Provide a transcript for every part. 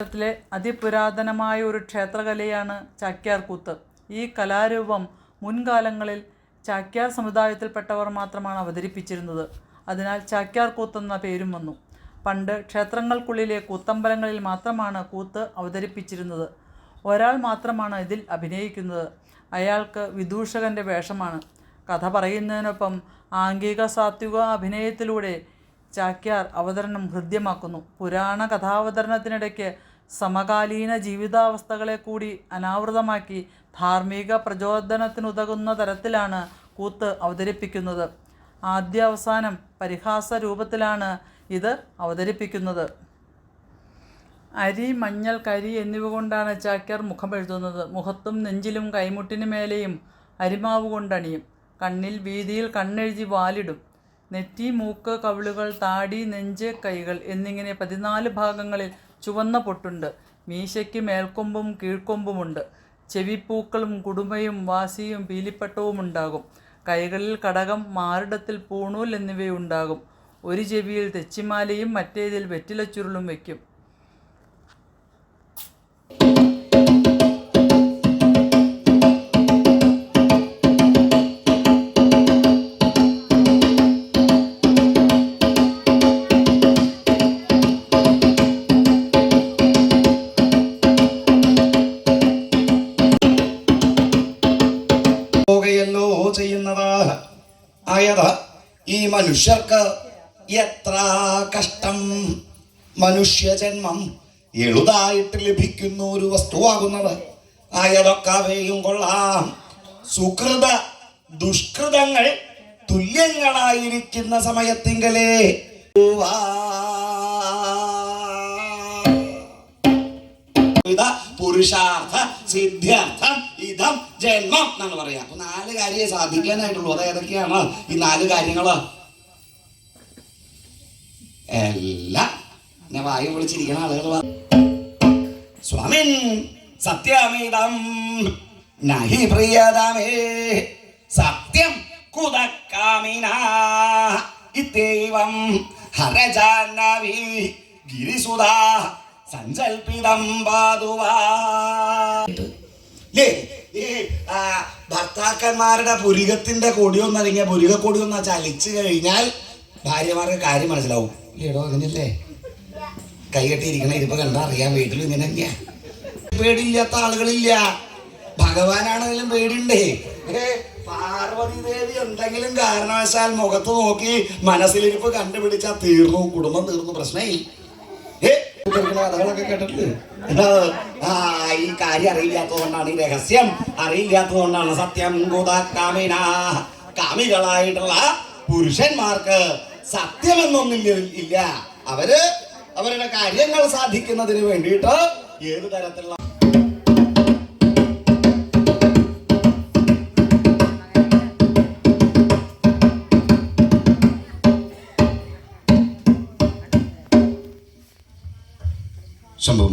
കേരളത്തിലെ അതിപുരാതനമായ ഒരു ക്ഷേത്രകലയാണ് ചാക്യാർകൂത്ത് ഈ കലാരൂപം മുൻകാലങ്ങളിൽ ചാക്യാർ സമുദായത്തിൽപ്പെട്ടവർ മാത്രമാണ് അവതരിപ്പിച്ചിരുന്നത്. അതിനാൽ ചാക്യാർകൂത്ത് എന്ന പേരും വന്നു. പണ്ട് ക്ഷേത്രങ്ങൾക്കുള്ളിലെ കൂത്തമ്പലങ്ങളിൽ മാത്രമാണ് കൂത്ത് അവതരിപ്പിച്ചിരുന്നത്. ഒരാൾ മാത്രമാണ് ഇതിൽ അഭിനയിക്കുന്നത്. അയാൾക്ക് വിദൂഷകന്റെ വേഷമാണ്. കഥ പറയുന്നതിനൊപ്പം ആംഗിക സാത്വിക അഭിനയത്തിലൂടെ ചാക്യാർ അവതരണം ഹൃദ്യമാക്കുന്നു. പുരാണ കഥാവതരണത്തിനിടയ്ക്ക് സമകാലീന ജീവിതാവസ്ഥകളെ കൂടി അനാവൃതമാക്കി ധാർമ്മിക പ്രചോദനത്തിനുതകുന്ന തരത്തിലാണ് കൂത്ത് അവതരിപ്പിക്കുന്നത്. ആദ്യാവസാനം പരിഹാസ രൂപത്തിലാണ് ഇത് അവതരിപ്പിക്കുന്നത്. അരി മഞ്ഞൾ കരി എന്നിവ കൊണ്ടാണ് ചാക്യാർ മുഖമെഴുതുന്നത് മുഖത്തും നെഞ്ചിലും കൈമുട്ടിനു മേലെയും അരിമാവ് കൊണ്ടണിയും. കണ്ണിൽ വീതിയിൽ കണ്ണെഴുതി വാലിടും. നെറ്റി മൂക്ക് കവിളുകൾ താടി നെഞ്ച് കൈകൾ എന്നിങ്ങനെ പതിനാല് ഭാഗങ്ങളിൽ ചുവന്ന പൊട്ടുണ്ട്. മീശയ്ക്ക് മേൽക്കൊമ്പും കീഴ്ക്കൊമ്പുമുണ്ട്. ചെവിപ്പൂക്കളും കുടുമയും വാസിയും പീലിപ്പട്ടവും ഉണ്ടാകും കൈകളിൽ കടകം മാറിടത്തിൽ പൂണൂൽ എന്നിവയുണ്ടാകും. ഒരു ചെവിയിൽ തെച്ചിമാലയും മറ്റേതിൽ വെറ്റിലച്ചുരുളും വയ്ക്കും. ചെയ്യുന്നത് ആയത് ഈ മനുഷ്യർക്ക് എത്ര കഷ്ടം. മനുഷ്യജന്മം എളുതായിട്ട് ലഭിക്കുന്ന ഒരു വസ്തുവാകുന്നത് ആയതൊക്കവയും കൊള്ളാം. സുഹൃത ദുഷ്കൃതങ്ങൾ തുല്യങ്ങളായിരിക്കുന്ന സമയത്തിങ്കലേ. പുരുഷാർത്ഥ സിദ്ധ്യർത്ഥം ഇതം ജന്മം എന്നാണ് പറയാ അപ്പൊ നാല് കാര്യമേ സാധിക്കാനായിട്ടുള്ളൂ. അത് ഏതൊക്കെയാണ്? ഈ നാല് കാര്യങ്ങൾ. എല്ലാം. ഞാൻ വായു വിളിച്ചിരിക്കുന്ന ആളുകൾ സ്വാമിൻ സത്യമീതം. നഹി പ്രിയതമേ. സത്യം കുതക്കാമിന. ഇത്യൈവം ഹരജാനവി ഗിരിസുധാ സഞ്ചൽപിതം പാതുവാ ഈ, ഭർത്താക്കന്മാരുടെ പുരികത്തിന്റെ കൊടിയൊന്നറിഞ്ഞ പുരിക കൊടിയൊന്ന് ചലിച്ചു കഴിഞ്ഞാൽ ഭാര്യമാർക്ക് കാര്യം മനസ്സിലാവും. ഏടോ അങ്ങനെയല്ലേ കൈകെട്ടിയിരിക്കണ ഇതിപ്പോ കണ്ടാ അറിയാം വീട്ടിൽ ഇങ്ങനെ തന്നെയാ. പേടിയില്ലാത്ത ആളുകളില്ല. ഭഗവാനാണെങ്കിലും പേടിണ്ടേ പാർവതി ദേവി എന്തെങ്കിലും കാരണവശാൽ മുഖത്ത് നോക്കി മനസ്സിലിരിപ്പ് കണ്ടുപിടിച്ചാൽ തീർന്നു കുടുംബം തീർന്നു പ്രശ്നമായി. കുട്ടികളുടെ കഥകളൊക്കെ കേട്ടിട്ട് ആ, ഈ കാര്യം അറിയില്ലാത്തതുകൊണ്ടാണ് ഈ രഹസ്യം അറിയില്ലാത്തതുകൊണ്ടാണ് സത്യം കാമിന. കാമികളായിട്ടുള്ള പുരുഷന്മാർക്ക് സത്യമെന്നൊന്നില്ല ഇല്ല. അവർ അവരുടെ കാര്യങ്ങൾ സാധിക്കുന്നതിന് വേണ്ടിയിട്ട് ഏത് തരത്തിലുള്ള ശംഭു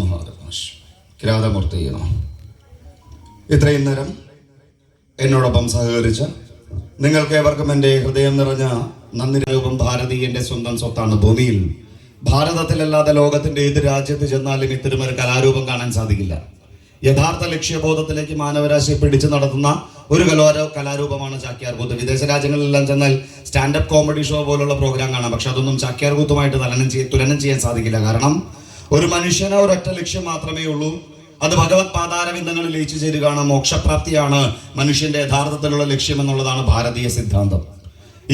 കിരാതമൂർത്തി ഇത്രയും നേരം എന്നോടൊപ്പം സഹകരിച്ച നിങ്ങൾക്ക് ഏവർക്കും എന്റെ ഹൃദയം നിറഞ്ഞ നന്ദി രൂപം ഭാരതീയന്റെ സ്വന്തം സ്വത്താണ്. ഭൂമിയിൽ ഭാരതത്തിലല്ലാതെ ലോകത്തിന്റെ ഏത് രാജ്യത്ത് ചെന്നാലും ഇത്തരം ഒരു കലാരൂപം കാണാൻ സാധിക്കില്ല. യഥാർത്ഥ ലക്ഷ്യബോധത്തിലേക്ക് മാനവരാശിയെ പിടിച്ചു നടത്തുന്ന ഒരു കലോര കലാരൂപമാണ് ചാക്യാർ കൂത്ത്. വിദേശ രാജ്യങ്ങളിലെല്ലാം ചെന്നാൽ സ്റ്റാൻഡപ്പ് കോമഡി ഷോ പോലുള്ള പ്രോഗ്രാം കാണാം. പക്ഷെ അതൊന്നും ചാക്യാർ കൂത്തുമായിട്ട് തലനം ചെയ്യ തുലനം ചെയ്യാൻ സാധിക്കില്ല. കാരണം ഒരു മനുഷ്യന് ഒരൊറ്റ ലക്ഷ്യം മാത്രമേ ഉള്ളൂ. അത് ഭഗവത് പാതാരവിന്ദങ്ങളിൽ ലയിച്ചു ചേരുകയാണ്. മോക്ഷപ്രാപ്തിയാണ് മനുഷ്യന്റെ യഥാർത്ഥത്തിലുള്ള ലക്ഷ്യം എന്നുള്ളതാണ് ഭാരതീയ സിദ്ധാന്തം.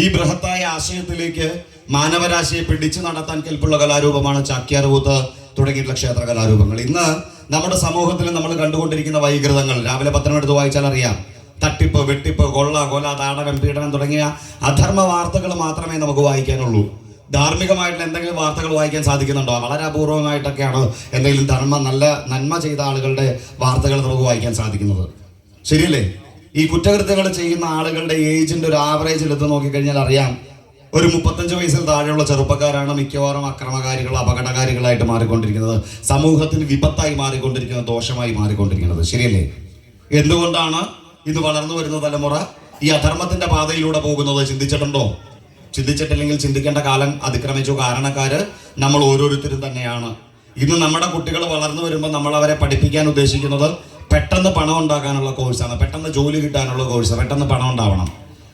ഈ ബൃഹത്തായ ആശയത്തിലേക്ക് മാനവരാശിയെ പിടിച്ചു നടത്താൻ കെൽപ്പുള്ള കലാരൂപമാണ് ചാക്യാർകൂത്ത് തുടങ്ങിയിട്ടുള്ള ക്ഷേത്ര കലാരൂപങ്ങൾ. ഇന്ന് നമ്മുടെ സമൂഹത്തിൽ നമ്മൾ കണ്ടുകൊണ്ടിരിക്കുന്ന വൈകൃതങ്ങൾ രാവിലെ പത്രം എടുത്ത് വായിച്ചാൽ അറിയാം. തട്ടിപ്പ് വെട്ടിപ്പ് കൊള്ള കൊല താടകം പീഡനം തുടങ്ങിയ അധർമ്മ വാർത്തകൾ മാത്രമേ നമുക്ക് വായിക്കാനുള്ളൂ. ധാർമ്മികമായിട്ടുള്ള എന്തെങ്കിലും വാർത്തകൾ വായിക്കാൻ സാധിക്കുന്നുണ്ടോ? വളരെ അപൂർവമായിട്ടൊക്കെയാണ് എന്തെങ്കിലും ധർമ്മ നല്ല നന്മ ചെയ്ത ആളുകളുടെ വാർത്തകൾ നമുക്ക് വായിക്കാൻ സാധിക്കുന്നത്. ശരിയല്ലേ? ഈ കുറ്റകൃത്യങ്ങൾ ചെയ്യുന്ന ആളുകളുടെ ഏജിന്റെ ഒരു ആവറേജ് എടുത്ത് നോക്കിക്കഴിഞ്ഞാൽ അറിയാം ഒരു മുപ്പത്തഞ്ച് വയസ്സിൽ താഴെയുള്ള ചെറുപ്പക്കാരാണ് മിക്കവാറും അക്രമകാരികൾ അപകടകാരികളായിട്ട് മാറിക്കൊണ്ടിരിക്കുന്നത്. സമൂഹത്തിന് വിപത്തായി മാറിക്കൊണ്ടിരിക്കുന്നത് ദോഷമായി മാറിക്കൊണ്ടിരിക്കുന്നത്. ശരിയല്ലേ? എന്തുകൊണ്ടാണ് ഇത് വളർന്നു വരുന്ന തലമുറ ഈ അധർമ്മത്തിന്റെ പാതയിലൂടെ പോകുന്നത്? ചിന്തിച്ചിട്ടുണ്ടോ? ചിന്തിച്ചിട്ടില്ലെങ്കിൽ ചിന്തിക്കേണ്ട കാലം അതിക്രമിച്ചു. കാരണക്കാര് നമ്മൾ ഓരോരുത്തരും തന്നെയാണ്. ഇന്ന് നമ്മുടെ കുട്ടികൾ വളർന്നു വരുമ്പോൾ നമ്മൾ അവരെ പഠിപ്പിക്കാൻ ഉദ്ദേശിക്കുന്നത് പെട്ടെന്ന് പണം ഉണ്ടാക്കാനുള്ള കോഴ്സാണ് പെട്ടെന്ന് ജോലി കിട്ടാനുള്ള കോഴ്സ് പെട്ടെന്ന് പണം ഉണ്ടാവണം.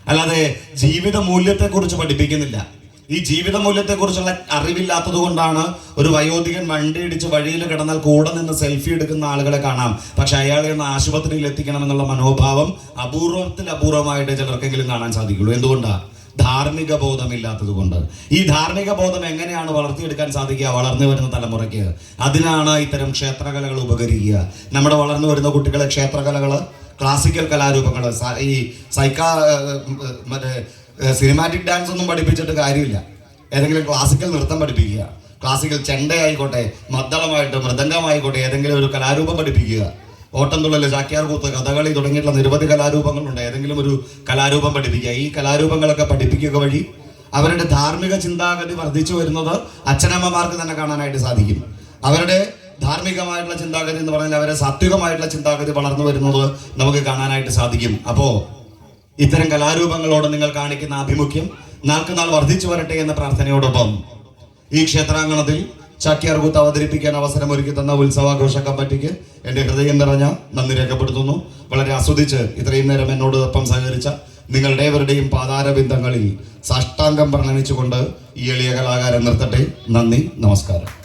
അല്ലാതെ ജീവിത മൂല്യത്തെക്കുറിച്ച് പഠിപ്പിക്കുന്നില്ല. ഈ ജീവിത മൂല്യത്തെക്കുറിച്ചുള്ള അറിവില്ലാത്തത് കൊണ്ടാണ് ഒരു വയോധികൻ വണ്ടി ഇടിച്ച് വഴിയിൽ കിടന്നാൽ കൂടെ നിന്ന് സെൽഫി എടുക്കുന്ന ആളുകളെ കാണാം. പക്ഷെ അയാളെ ഒന്ന് ആശുപത്രിയിൽ എത്തിക്കണമെന്നുള്ള മനോഭാവം അപൂർവത്തിൽ അപൂർവമായിട്ട് ചിലർക്കെങ്കിലും കാണാൻ സാധിക്കുള്ളൂ. എന്തുകൊണ്ടാണ് ധാർമ്മിക ബോധമില്ലാത്തത് കൊണ്ട്. ഈ ധാർമ്മിക ബോധം എങ്ങനെയാണ് വളർത്തിയെടുക്കാൻ സാധിക്കുക? വളർന്നു വരുന്ന തലമുറയ്ക്ക്. അതിനാണ് ഇത്തരം ക്ഷേത്രകലകൾ ഉപകരിക്കുക. നമ്മുടെ വളർന്നു വരുന്ന കുട്ടികളെ ക്ഷേത്രകലകൾ ക്ലാസിക്കൽ കലാരൂപങ്ങൾ ഈ സൈക്കാ മറ്റേ സിനിമാറ്റിക് ഡാൻസ് ഒന്നും പഠിപ്പിച്ചിട്ട് കാര്യമില്ല. ഏതെങ്കിലും ക്ലാസിക്കൽ നൃത്തം പഠിപ്പിക്കുക. ക്ലാസിക്കൽ ചെണ്ടയായിക്കോട്ടെ മദ്ദളമായിട്ട് മൃദംഗമായിക്കോട്ടെ ഏതെങ്കിലും ഒരു കലാരൂപം പഠിപ്പിക്കുക. ഓട്ടംതുള്ളൽ ചാക്യാർകൂത്ത് കഥകളി തുടങ്ങിയിട്ടുള്ള നിരവധി കലാരൂപങ്ങളുണ്ട്. ഏതെങ്കിലും ഒരു കലാരൂപം പഠിപ്പിക്കുക. ഈ കലാരൂപങ്ങളൊക്കെ പഠിപ്പിക്കുക വഴി അവരുടെ ധാർമ്മിക ചിന്താഗതി വർദ്ധിച്ചു വരുന്നത് അച്ഛനമ്മമാർക്ക് തന്നെ കാണാനായിട്ട് സാധിക്കും. അവരുടെ ധാർമ്മികമായിട്ടുള്ള ചിന്താഗതി എന്ന് പറഞ്ഞാൽ അവരെ സാത്വികമായിട്ടുള്ള ചിന്താഗതി വളർന്നു വരുന്നത് നമുക്ക് കാണാനായിട്ട് സാധിക്കും. അപ്പോൾ ഇത്തരം കലാരൂപങ്ങളോട് നിങ്ങൾ കാണിക്കുന്ന ആഭിമുഖ്യം നാൾക്ക് നാൾ വർദ്ധിച്ചു വരട്ടെ എന്ന പ്രാർത്ഥനയോടൊപ്പം ഈ ക്ഷേത്രാങ്കണത്തിൽ ചാക്യാർകൂത്ത് അവതരിപ്പിക്കാൻ അവസരം ഒരുക്കി തന്ന ഉത്സവാഘോഷ കമ്മിറ്റിക്ക് എന്റെ ഹൃദയം നിറഞ്ഞ നന്ദി രേഖപ്പെടുത്തുന്നു. വളരെ ആസ്വദിച്ച് ഇത്രയും നേരം എന്നോടൊപ്പം സഹകരിച്ച നിങ്ങളുടെ ഏവരുടെയും പാതാരബിന്ദങ്ങളിൽ സാഷ്ടാംഗം പ്രണമിച്ചുകൊണ്ട് ഈ എളിയ കലാകാരൻ നിർത്തട്ടെ. നന്ദി നമസ്കാരം.